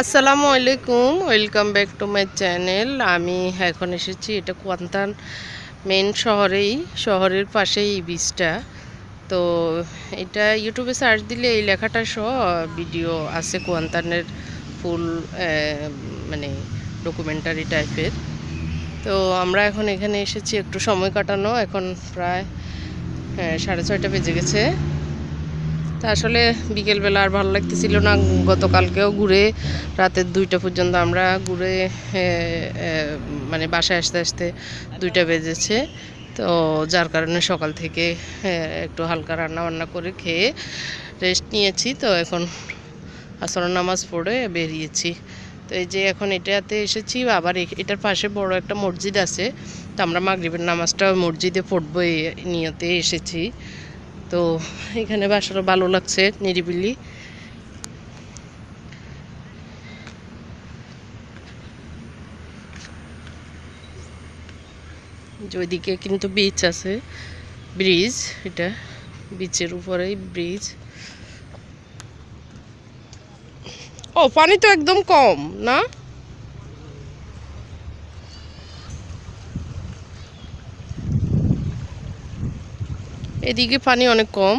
আসসালামু আলাইকুম, welcome back to my channel. আমি এখন এসেছি, এটা কোয়ান্তান মেন শহরেই, শহরের পাশেই এই বীজটা তো এটা ইউটিউবে সার্চ দিলে এই লেখাটা সহ ভিডিও আছে কোয়ান্তানের ফুল মানে ডকুমেন্টারি টাইপের তো আমরা এখন এখানে এসেছি, একটু সময় কাটানো। এখন প্রায় সাড়ে ছয়টা বেজে গেছে। আসলে বিকেলবেলা আর ভালো লাগতেছিল না। গতকালকেও ঘুরে, রাতের দুইটা পর্যন্ত আমরা ঘুরে মানে বাসায় আসতে আসতে দুইটা বেজেছে। তো যার কারণে সকাল থেকে একটু হালকা রান্না বান্না করে খেয়ে রেস্ট নিয়েছি। তো এখন আসর নামাজ পড়ে বেরিয়েছি। তো এই যে এখন এটাতে এসেছি, আবার এটার পাশে বড় একটা মসজিদ আছে। তো আমরা মাগরিবের নামাজটা মসজিদে পড়ব এই নিয়তে এসেছি। তো এখানে বাসাটা ভালো লাগছে, নিরিবিলি। ওইদিকে কিন্তু বিচ আছে ব্রিজ এটা বিচের উপরেই ব্রিজ ও, পানি তো একদম কম, না? এদিকে পানি অনেক কম,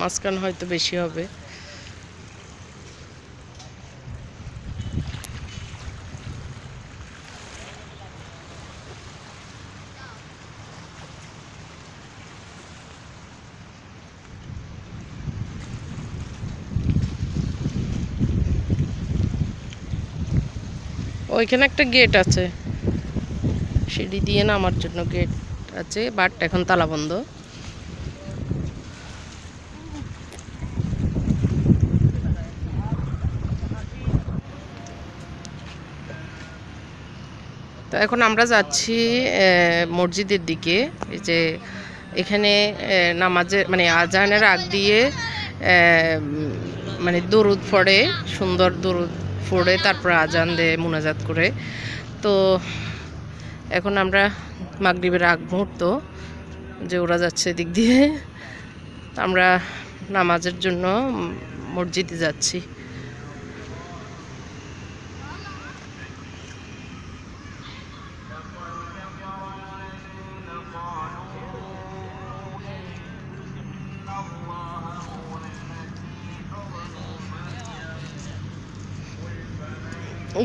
মাঝখান হয়তো বেশি হবে। ওইখানে একটা গেট আছে। সিঁড়ি দিয়ে নামার জন্য গেট আছে, বাট এখন তালা বন্ধ। তো এখন আমরা যাচ্ছি মসজিদের দিকে। যে এখানে নামাজের মানে আজানের আগ দিয়ে মানে দরুদ পড়ে, সুন্দর দরুদ পড়ে, তারপর আজান দেয় মোনাজাত করে। তো এখন আমরা মাগরিবের আগ মুহূর্ত, যে ওরা যাচ্ছে দিক দিয়ে। আমরা নামাজের জন্য মসজিদে যাচ্ছি।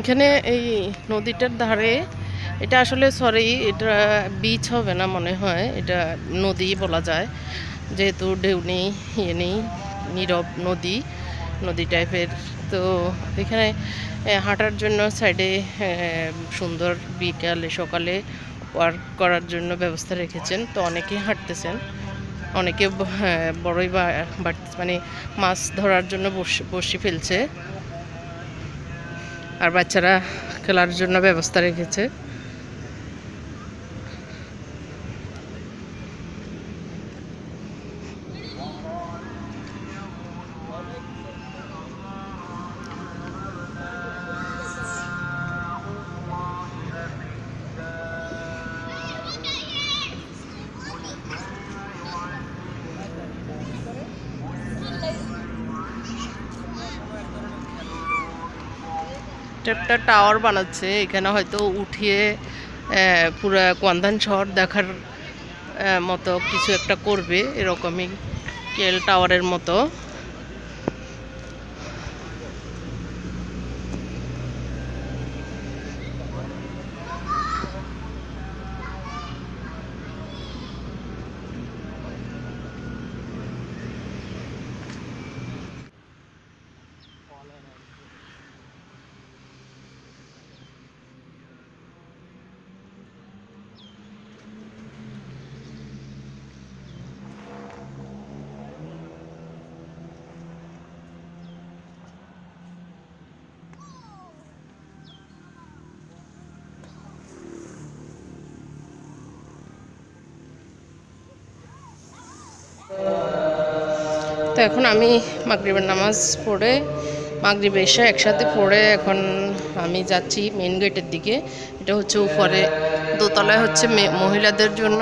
এখানে এই নদীটার ধারে এটা আসলে সরি এটা বিচ হবে না মনে হয় এটা নদী বলা যায়। যেহেতু ঢেউ নেই ইয়ে নেই নীরব নদী নদী টাইপের তো এখানে হাঁটার জন্য সাইডে সুন্দর বিকালে সকালে ওয়ার্ক করার জন্য ব্যবস্থা রেখেছেন। তো অনেকেই হাঁটতেছেন অনেকে হ্যাঁ, বড়ই বাড়তে মানে মাছ ধরার জন্য বসে বসে ফেলছে। আর বাচ্চারা খেলার জন্য ব্যবস্থা রেখেছে। একটা টাওয়ার বানাচ্ছে, এখানে হয়তো উঠিয়ে পুরো কোয়ান্দান শহর দেখার মতো কিছু একটা করবে, এরকমই কেল টাওয়ারের মতো। তো এখন আমি মাগরিবের নামাজ পড়ে, মাগরীব এসে একসাথে পড়ে এখন আমি যাচ্ছি মেন গেটের দিকে। এটা হচ্ছে উপরে। দোতলায় হচ্ছে মহিলাদের জন্য।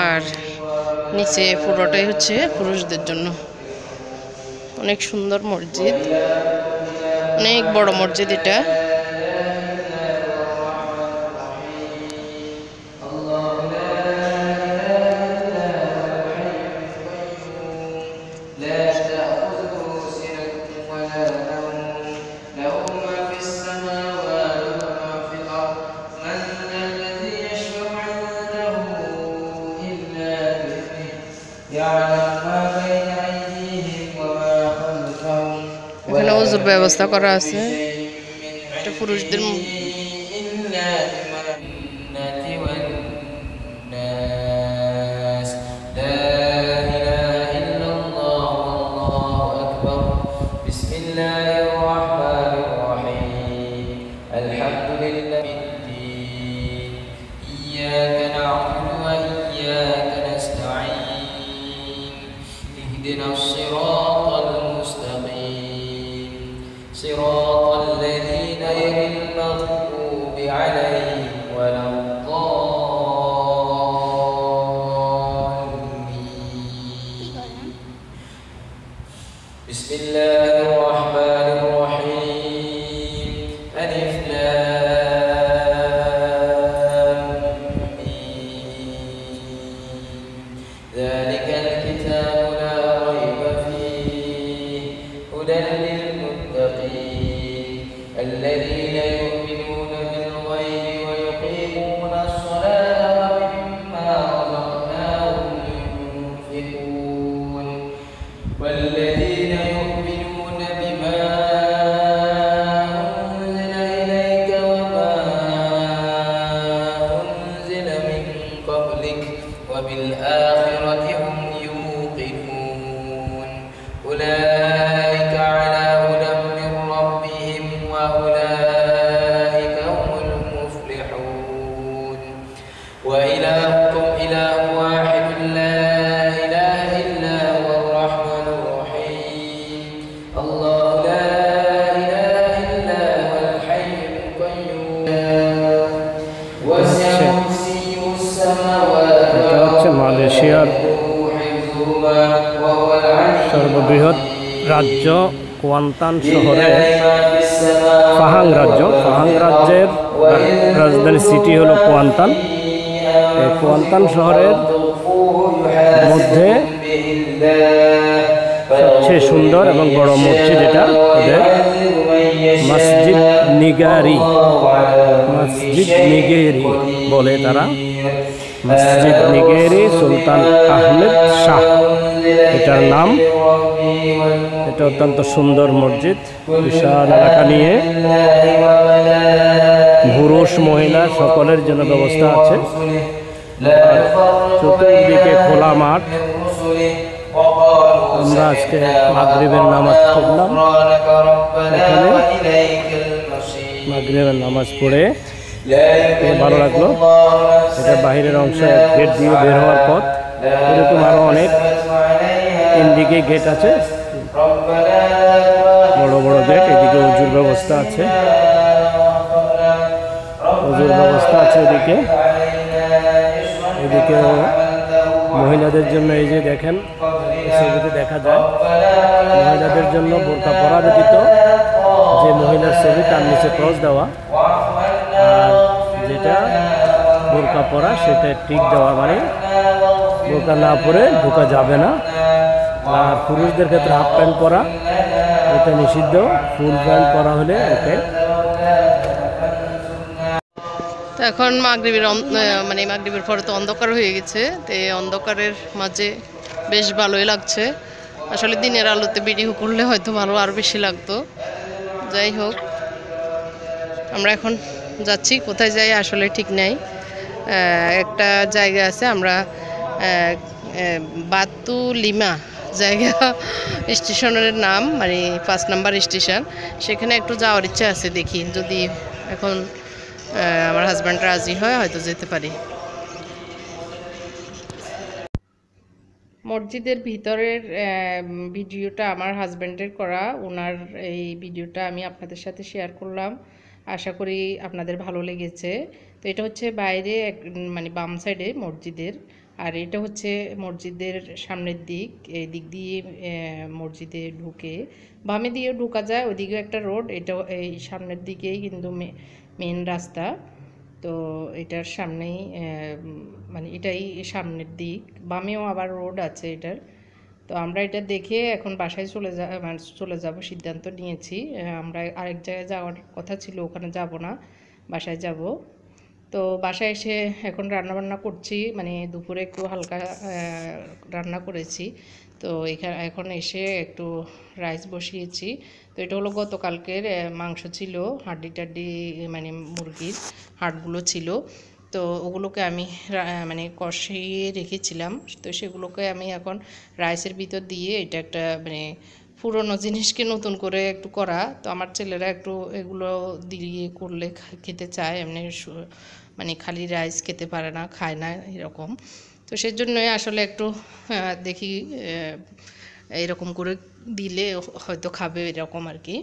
আর নিচে পুরোটাই হচ্ছে পুরুষদের জন্য। অনেক সুন্দর মসজিদ। অনেক বড় মসজিদ এটা। ব্যবস্থা করা আছে। এটা পুরুষদের بسم الله الرحمن الرحيم. ألف. ذلك الكتاب لا ريب فيه. هدى للمتقين. الذين يؤمنون بالغيب ويقيمون الصلاة ومما رزقناهم ينفقون. والذين এশিয়ার সর্ববৃহৎ রাজ্য কোয়ান্তান শহরে ফাহাং রাজ্য। ফাহাং রাজ্যের রাজধানী সিটি হলো কোয়ান্তান। কোয়ান্তান শহরের মধ্যে সবচেয়ে সুন্দর এবং বড় মসজিদ এটা মসজিদ নিগারি। মসজিদ নিগেরি বলে তারা। মসজিদ নিগেরি সুলতান আহমেদ শাহ। এটার নাম। এটা অত্যন্ত সুন্দর মসজিদ। বিশাল এলাকা নিয়ে পুরুষ, মহিলা সকলের জন্য ব্যবস্থা আছে। চতুর্দিকে খোলা মাঠ। আমরা আজকে মাগরিবের নামাজ পড়লাম। এখানে মাগরিবের নামাজ পড়ে ভালো লাগল? এটা বাহিরের অংশে গেট দিয়ে বের হওয়ার পথ। এরকম আরও অনেক তিন দিকে গেট আছে। বড় বড় গেট এদিকে উজুর ব্যবস্থা আছে। উজুর ব্যবস্থা আছে এদিকে। এদিকে মহিলাদের জন্য এই যে দেখেন, ছবিতে দেখা যায়, মহিলাদের জন্য বোরকা পরা ব্যতীত যে মহিলার ছবি তার নিচে ক্রস দেওয়া। যেটা বোরকা পরা, সেটা টিক দেওয়া মানে বোরকা না পরে ঢোকা যাবে না। আর পুরুষদের ক্ষেত্রে হাফ প্যান্ট পরা, এটা নিষিদ্ধ। ফুল প্যান্ট পরা হলে ওকে। তো এখন মাগরিবের মানে মাগরিবের পরে তো অন্ধকার হয়ে গেছে। তো এই অন্ধকারের মাঝে বেশ ভালোই লাগছে। আসলে দিনের আলোতে ভিডিও করলে হয়তো ভালো আরও বেশি লাগতো। যাই হোক, আমরা এখন যাচ্ছি, কোথায় যাই আসলে ঠিক নাই। একটা জায়গা আছে, আমরা বাতু লিমা জায়গা স্টেশনের নাম মানে পাঁচ নাম্বার স্টেশন। সেখানে একটু যাওয়ার ইচ্ছা আছে দেখি, যদি এখন আমার হাজব্যান্ড রাজি হয়, হয়তো যেতে পারি। মসজিদের ভিতরের ভিডিওটা আমার হাজব্যান্ডের করা, ওনার এই ভিডিওটা আমি আপনাদের সাথে শেয়ার করলাম। আশা করি আপনাদের ভালো লেগেছে। তো এটা হচ্ছে বাইরে এক- মানে বাম সাইডে মসজিদের। আর এটা হচ্ছে মসজিদের সামনের দিক। এই দিক দিয়ে মসজিদে ঢুকে বামে দিয়েও ঢুকা যায়, ওদিকেও একটা রোড। এটা এই সামনের দিকেই কিন্তু মেন রাস্তা। তো এটার সামনেই মানে এটাই সামনের দিক। বামেও আবার রোড আছে এটার। তো আমরা এটা দেখে এখন বাসায় চলে যা মানে চলে যাব, সিদ্ধান্ত নিয়েছি। আমরা আরেক জায়গায় যাওয়ার কথা ছিল, ওখানে যাব না, বাসায় যাব। তো বাসায় এসে এখন রান্না বান্না করছি মানে দুপুরে একটু হালকা রান্না করেছি। তো এখানে এখন এসে একটু রাইস বসিয়েছি। তো এটা হলো গতকালকের মাংস ছিল হাড্ডি টাড্ডি মানে মুরগির হাড়গুলো ছিল। তো ওগুলোকে আমি মানে কষিয়ে রেখেছিলাম। তো সেগুলোকে আমি এখন রাইসের ভিতর দিয়ে এটা একটা মানে পুরনো জিনিসকে নতুন করে একটু করা। তো আমার ছেলেরা একটু এগুলো দিয়ে করলে খেতে চায়। এমনি মানে খালি রাইস খেতে পারে না, খায় না এরকম। তো সেজন্যই আসলে একটু দেখি এরকম করে দিলে হয়তো খাবে এরকম আর কি।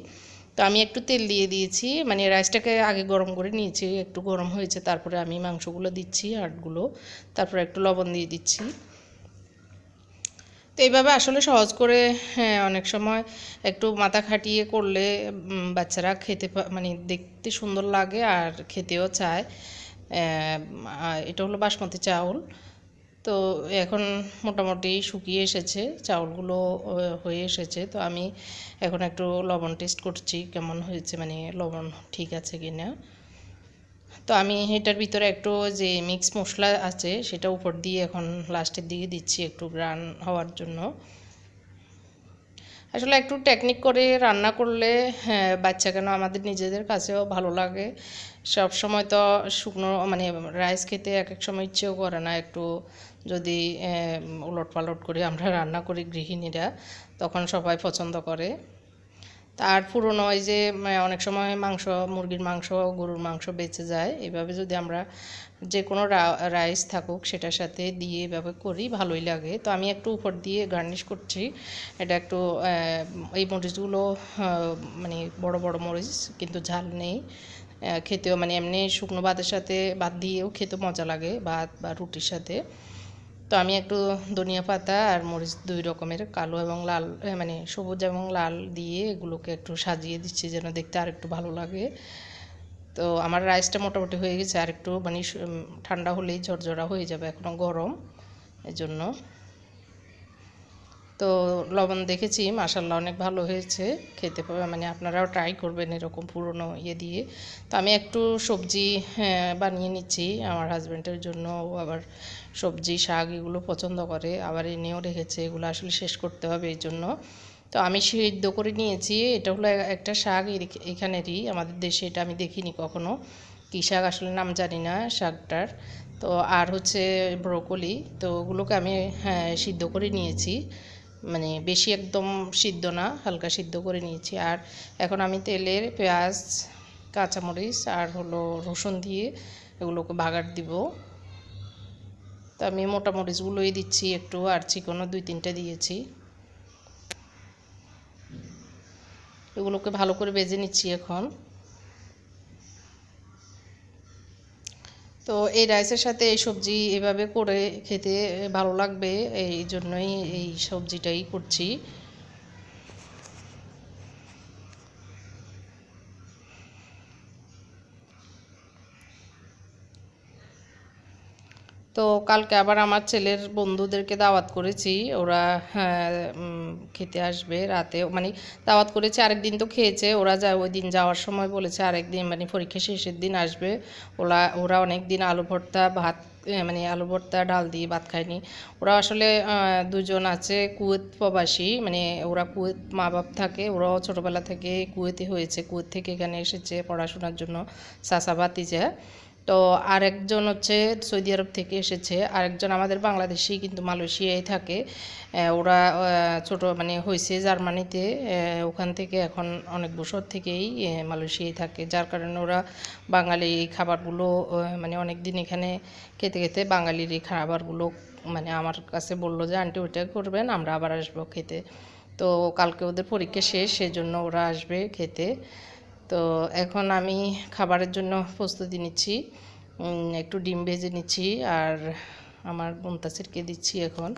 তো আমি একটু তেল দিয়ে দিয়েছি। মানে রাইসটাকে আগে গরম করে নিয়েছি, একটু গরম হয়েছে, তারপরে আমি মাংসগুলো দিচ্ছি, আটগুলো। তারপরে একটু লবণ দিয়ে দিচ্ছি। তো এইভাবে আসলে সহজ করে হ্যাঁ অনেক সময় একটু মাথা খাটিয়ে করলে বাচ্চারা খেতে মানে দেখতে সুন্দর লাগে আর খেতেও চায়। এটা হলো বাসমতি চাউল। তো এখন মোটামুটি শুকিয়ে এসেছে, চাউলগুলো হয়ে এসেছে। তো আমি এখন একটু লবণ টেস্ট করছি, কেমন হয়েছে মানে লবণ ঠিক আছে কি না তো আমি এটার ভিতরে একটু যে মিক্স মশলা আছে, সেটা উপর দিয়ে এখন লাস্টের দিকে দিচ্ছি একটু গ্রান হওয়ার জন্য। আসলে একটু টেকনিক করে রান্না করলে হ্যাঁ বাচ্চা কেন আমাদের নিজেদের কাছেও ভালো লাগে। সব সময় তো শুকনো মানে রাইস খেতে এক এক সময় ইচ্ছেও করে না একটু যদি উলট পালট করে আমরা রান্না করি গৃহিণীরা, তখন সবাই পছন্দ করে। তার পুরনো ওই যে অনেক সময় মাংস, মুরগির মাংস, গরুর মাংস বেঁচে যায়। এভাবে যদি আমরা যে কোনো রাইস থাকুক, সেটার সাথে দিয়ে এভাবে করি, ভালোই লাগে। তো আমি একটু উপর দিয়ে গার্নিশ করছি। এটা একটু এই মরিচগুলো মানে বড় বড় মরিচ, কিন্তু ঝাল নেই। খেতেও মানে এমনি শুকনো ভাতের সাথে ভাত দিয়েও খেতে মজা লাগে, ভাত বা রুটির সাথে। তো আমি একটু ধনিয়া পাতা আর মরিচ দুই রকমের, কালো এবং লাল মানে সবুজ এবং লাল দিয়ে এগুলোকে একটু সাজিয়ে দিচ্ছি যেন দেখতে আর একটু ভালো লাগে। তো আমার রাইসটা মোটামুটি হয়ে গেছে, আর একটু মানে ঠান্ডা হলেই ঝরঝরা হয়ে যাবে এখনও গরম, এজন্য। তো লবণ দেখেছি মাসাল্লাহ অনেক ভালো হয়েছে খেতে পাবে মানে আপনারাও ট্রাই করবেন এরকম পুরনো ইয়ে দিয়ে। তো আমি একটু সবজি হ্যাঁ, বানিয়ে নিচ্ছি আমার হাজব্যান্ডের জন্য আবার সবজি শাক এগুলো পছন্দ করে আবার এনেও রেখেছে এগুলো আসলে শেষ করতে হবে এই জন্য। তো আমি সিদ্ধ করে নিয়েছি এটা হলো একটা শাক এখানেরই আমাদের দেশে এটা আমি দেখিনি কখনো কী শাক আসলে নাম জানি না শাকটার। তো আর হচ্ছে ব্রোকলি তো ওগুলোকে আমি হ্যাঁ সিদ্ধ করে নিয়েছি। মানে বেশি একদম সিদ্ধ না, হালকা সিদ্ধ করে নিয়েছি। আর এখন আমি তেলের পেঁয়াজ, কাঁচামরিচ আর হলো রসুন দিয়ে এগুলোকে বাগার দিব। তো আমি মোটা মরিচগুলোই দিচ্ছি একটু, আর চিকনও দুই তিনটে দিয়েছি। এগুলোকে ভালো করে বেজে নিচ্ছি এখন। তো এই রাইসের সাথে এই সবজি এভাবে করে খেতে ভালো লাগবে, এই জন্যই এই সবজিটাই করছি। তো কালকে আবার আমার ছেলের বন্ধুদেরকে দাওয়াত করেছি। ওরা হ্যাঁ, খেতে আসবে রাতে। মানে দাওয়াত করেছে আরেক দিন তো খেয়েছে। ওরা যা ওই দিন যাওয়ার সময় বলেছে আরেক দিন মানে পরীক্ষা শেষের দিন আসবে। ওরা ওরা অনেক দিন আলু ভর্তা ভাত মানে আলু ভর্তা ডাল দিয়ে ভাত খায়নি। ওরা আসলে দুজন আছে কুয়েত প্রবাসী। মানে ওরা কুয়েত মা বাপ থাকে ওরাও ছোটোবেলা থেকে কুয়েতে হয়েছে। কুয়েত থেকে এখানে এসেছে পড়াশোনার জন্য। সাসা ভাতিজা তো আরেকজন হচ্ছে সৌদি আরব থেকে এসেছে, আরেকজন আমাদের বাংলাদেশি কিন্তু মালয়েশিয়ায় থাকে। ওরা ছোট মানে হয়েছে জার্মানিতে ওখান থেকে এখন অনেক বছর থেকেই মালয়েশিয়ায় থাকে। যার কারণে ওরা বাঙালি খাবারগুলো মানে অনেক দিন এখানে খেতে খেতে বাঙালির এই খাবারগুলো মানে আমার কাছে বলল যে, আন্টি, ওইটা করবেন, আমরা আবার আসব খেতে। তো কালকে ওদের পরীক্ষা শেষ, সেজন্য ওরা আসবে খেতে। তো এখন আমি খাবারের জন্য প্রস্তুতি নিচ্ছি। একটু ডিম ভেজে নিচ্ছি আর আমার মুমতাসিরকে দিচ্ছি এখন।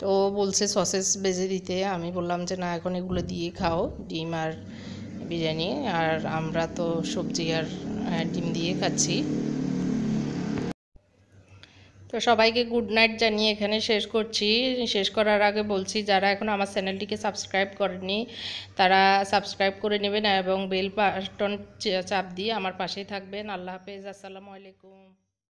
তো বলছে সসেস ভেজে দিতে। আমি বললাম যে, না, এখন এগুলো দিয়ে খাও, ডিম আর বিরিয়ানি। আর আমরা তো সবজি আর ডিম দিয়ে খাচ্ছি। তো সবাইকে গুড নাইট জানিয়ে এখানে শেষ করছি। শেষ করার আগে বলছি, যারা এখন আমার চ্যানেলটিকে সাবস্ক্রাইব করেনি তারা সাবস্ক্রাইব করে নেবেন এবং বেল বাটন চাপ দিয়ে আমার পাশেই থাকবেন। আল্লাহ হাফেজ, আসসালামু আলাইকুম।